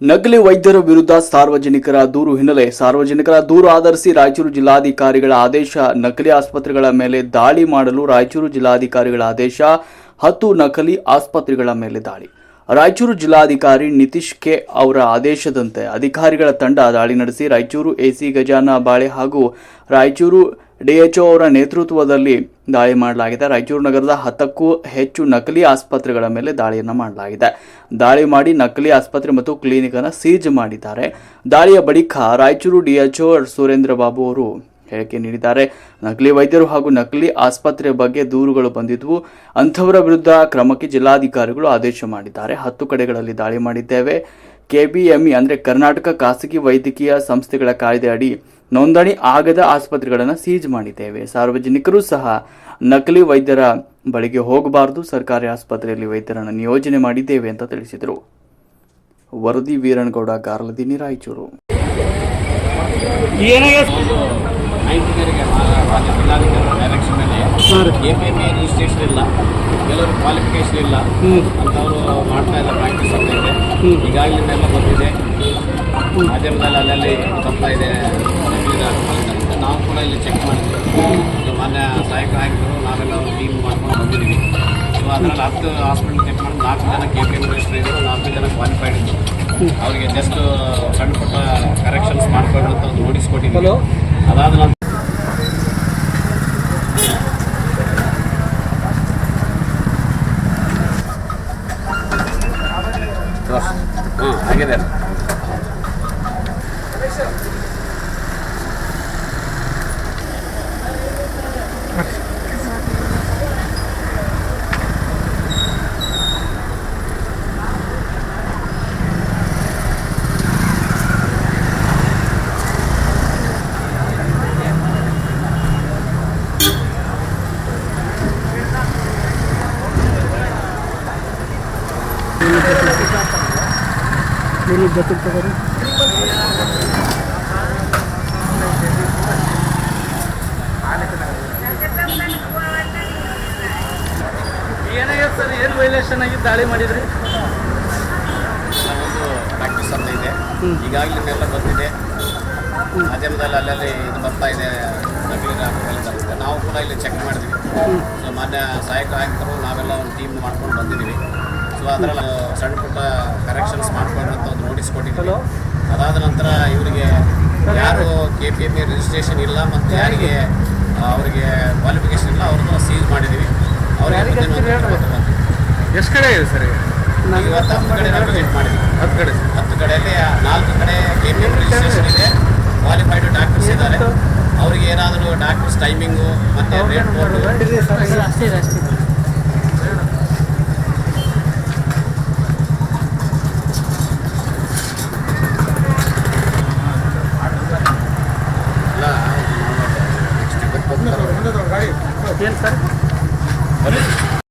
ನಕಲಿ ವೈದ್ಯರ ವಿರುದ್ಧ ಸಾರ್ವಜನಿಕರ ದೂರು ಹಿನ್ನೆಲೆ ಸಾರ್ವಜನಿಕರ ದೂರು ಆಧರಿಸಿ ರಾಯಚೂರು ಜಿಲ್ಲಾಧಿಕಾರಿಗಳ ಆದೇಶ, ನಕಲಿ ಆಸ್ಪತ್ರೆಗಳ ಮೇಲೆ ದಾಳಿ ಮಾಡಲು ರಾಯಚೂರು ಜಿಲ್ಲಾಧಿಕಾರಿಗಳ ಆದೇಶ, ಹತ್ತು ನಕಲಿ ಆಸ್ಪತ್ರೆಗಳ ಮೇಲೆ ದಾಳಿ. ರಾಯಚೂರು ಜಿಲ್ಲಾಧಿಕಾರಿ ನಿತೀಶ್ ಕೆ ಅವರ ಆದೇಶದಂತೆ ಅಧಿಕಾರಿಗಳ ತಂಡ ದಾಳಿ ನಡೆಸಿ ರಾಯಚೂರು ಎಸಿ ಗಜಾನ ಬಾಳೆ ಹಾಗೂ ರಾಯಚೂರು ಡಿಎಚ್ಒ ಅವರ ನೇತೃತ್ವದಲ್ಲಿ ದಾಳಿ ಮಾಡಲಾಗಿದೆ. ರಾಯಚೂರು ನಗರದ ಹತ್ತಕ್ಕೂ ಹೆಚ್ಚು ನಕಲಿ ಆಸ್ಪತ್ರೆಗಳ ಮೇಲೆ ದಾಳಿಯನ್ನು ಮಾಡಲಾಗಿದೆ. ದಾಳಿ ಮಾಡಿ ನಕಲಿ ಆಸ್ಪತ್ರೆ ಮತ್ತು ಕ್ಲಿನಿಕ್ ಅನ್ನು ಸೀಜ್ ಮಾಡಿದ್ದಾರೆ. ದಾಳಿಯ ಬಳಿಕ ರಾಯಚೂರು ಡಿಎಚ್ಒ ಸುರೇಂದ್ರ ಬಾಬು ಅವರು ಹೇಳಿಕೆ ನೀಡಿದ್ದಾರೆ. ನಕಲಿ ವೈದ್ಯರು ಹಾಗೂ ನಕಲಿ ಆಸ್ಪತ್ರೆ ಬಗ್ಗೆ ದೂರುಗಳು ಬಂದಿದ್ವು. ಅಂಥವರ ವಿರುದ್ಧ ಕ್ರಮಕ್ಕೆ ಜಿಲ್ಲಾಧಿಕಾರಿಗಳು ಆದೇಶ ಮಾಡಿದ್ದಾರೆ. ಹತ್ತು ಕಡೆಗಳಲ್ಲಿ ದಾಳಿ ಮಾಡಿದ್ದೇವೆ. ಕೆಬಿಎಂಇ ಅಂದರೆ ಕರ್ನಾಟಕ ಖಾಸಗಿ ವೈದ್ಯಕೀಯ ಸಂಸ್ಥೆಗಳ ಕಾಯ್ದೆ ಅಡಿ ನೋಂದಣಿ ಆಗದ ಆಸ್ಪತ್ರೆಗಳನ್ನು ಸೀಜ್ ಮಾಡಿದ್ದೇವೆ. ಸಾರ್ವಜನಿಕರು ಸಹ ನಕಲಿ ವೈದ್ಯರ ಬಳಿಗೆ ಹೋಗಬಾರದು. ಸರ್ಕಾರಿ ಆಸ್ಪತ್ರೆಯಲ್ಲಿ ವೈದ್ಯರನ್ನು ನಿಯೋಜನೆ ಮಾಡಿದ್ದೇವೆ ಅಂತ ತಿಳಿಸಿದರು. ವರದಿ Veeranagouda ಗಾರ್ಲದಿನಿ Raichur. A P A registration ಇಲ್ಲ. ಕೆಲವರು ಕ್ವಾಲಿಫಿಕೇಶನ್ ಇಲ್ಲ. ಅಂತವರು ಮಾಡ್ತಾ ಇಲ್ಲ ಪ್ರಾಕ್ಟೀಸ್ ಅಂತ ಇದೆ. ಈಗಾಗಲೇ ಎಲ್ಲ ಬಂದಿದೆ. ಮಾಧ್ಯಮದಲ್ಲಿ ಅಲ್ಲೆಲ್ಲಿ ಬರ್ತಾ ಇದೆ. ನಾವು ಕೂಡ ಇಲ್ಲಿ ಚೆಕ್ ಮಾಡಿದ್ವಿ. ಮಾನ್ಯ ಸಹಾಯಕ ಆಯುಕ್ತರು ನಾವೆಲ್ಲ ಟೀಮ್ ಮಾಡ್ಕೊಂಡು ಬಂದಿದ್ದೀವಿ. ಸೊ ಅದರಲ್ಲಿ ಹತ್ತು ಹಾಸ್ಪಿಟಲ್ ಚೆಕ್ ಮಾಡಿ ನಾಲ್ಕು ಜನ ಕೆ ಪಿ ಎಂ ರಿಜಿಸ್ಟರ್ ಇದ್ದರು ನಾಲ್ಕು ಜನ ಕ್ವಾಲಿಫೈಡ್ ಇದ್ದರು ಅವರಿಗೆ ಜಸ್ಟ್ ಸಣ್ಣ ಪುಟ್ಟ ಕರೆಕ್ಷನ್ಸ್ ಮಾಡ್ಕೊಂಡು ಅಂತ ಒಂದು ನೋಟಿಸ್ ಕೊಟ್ಟಿದ್ದೀವಿ ಅದಾದ ನಂತರ ঢেকে দেন Thank ಹಾಂ ಆಗಿದೆ ಏನಾಗ್ಯದ ಸರ್? ಏನು ವೈಲೇಷನ್ ಆಗಿ ದಾಳಿ ಮಾಡಿದ್ರಿ? ಒಂದು ಪ್ರಾಕ್ಟೀಸ್ ಅಂತ ಇದೆ. ಈಗಾಗಲೇ ಎಲ್ಲ ಬಂದಿದೆ. ಮಾಧ್ಯಮದಲ್ಲಿ ಅಲ್ಲಲ್ಲಿ ಇದು ಬರ್ತಾ ಇದೆ. ನಾವು ಕೂಡ ಇಲ್ಲಿ ಚೆಕ್ ಮಾಡಿದ್ವಿ. ಸೊ ಮಾನ್ಯ ಸಹಾಯಕ ಆಯುಕ್ತರು ನಾವೆಲ್ಲ ಒಂದು ಟೀಮ್ ಮಾಡ್ಕೊಂಡು ಬಂದಿದ್ದೀವಿ. ಸೊ ಅದರಲ್ಲಿ ಸಣ್ಣ ಪುಟ್ಟ ಕರೆಕ್ಷನ್ಸ್ ಮಾಡ್ಕೊಂಡು ಅಂತ ಒಂದು ನೋಟಿಸ್ ಕೊಟ್ಟಿದ್ದೀವಿ. ಅದಾದ ನಂತರ ಇವರಿಗೆ ಯಾರು K P M A registration ಇಲ್ಲ ಮತ್ತು ಯಾರಿಗೆ ಅವರಿಗೆ ಕ್ವಾಲಿಫಿಕೇಷನ್ ಇಲ್ಲ ಅವ್ರನ್ನ ಸೀಸ್ ಮಾಡಿದ್ದೀವಿ. ಅವ್ರು ಯಾರಿಗೆ ಒಂದು ಎಷ್ಟು ಕಡೆ ಇದೆ ಸರ್ ಇವತ್ತು ಹತ್ತು ಕಡೆ ಮಾಡಿದ್ವಿ ಹತ್ತು ಕಡೆ ಹತ್ತು ಕಡೆಯಲ್ಲಿ ನಾಲ್ಕು ಕಡೆ ಕೆ ಪಿ ಎಂ ರಿಜಿಸ್ಟ್ರೇಷನ್ ಇದೆ. ಕ್ವಾಲಿಫೈಡ್ ಡಾಕ್ಟರ್ಸ್ ಇದ್ದಾರೆ. ಅವ್ರಿಗೆ ಏನಾದರೂ ಡಾಕ್ಟರ್ಸ್ ಟೈಮಿಂಗು ಮತ್ತು ರೇಟ್ ಬೋರ್ಡು ನೆಕ್ಸ್ಟ್ ಇವತ್ತು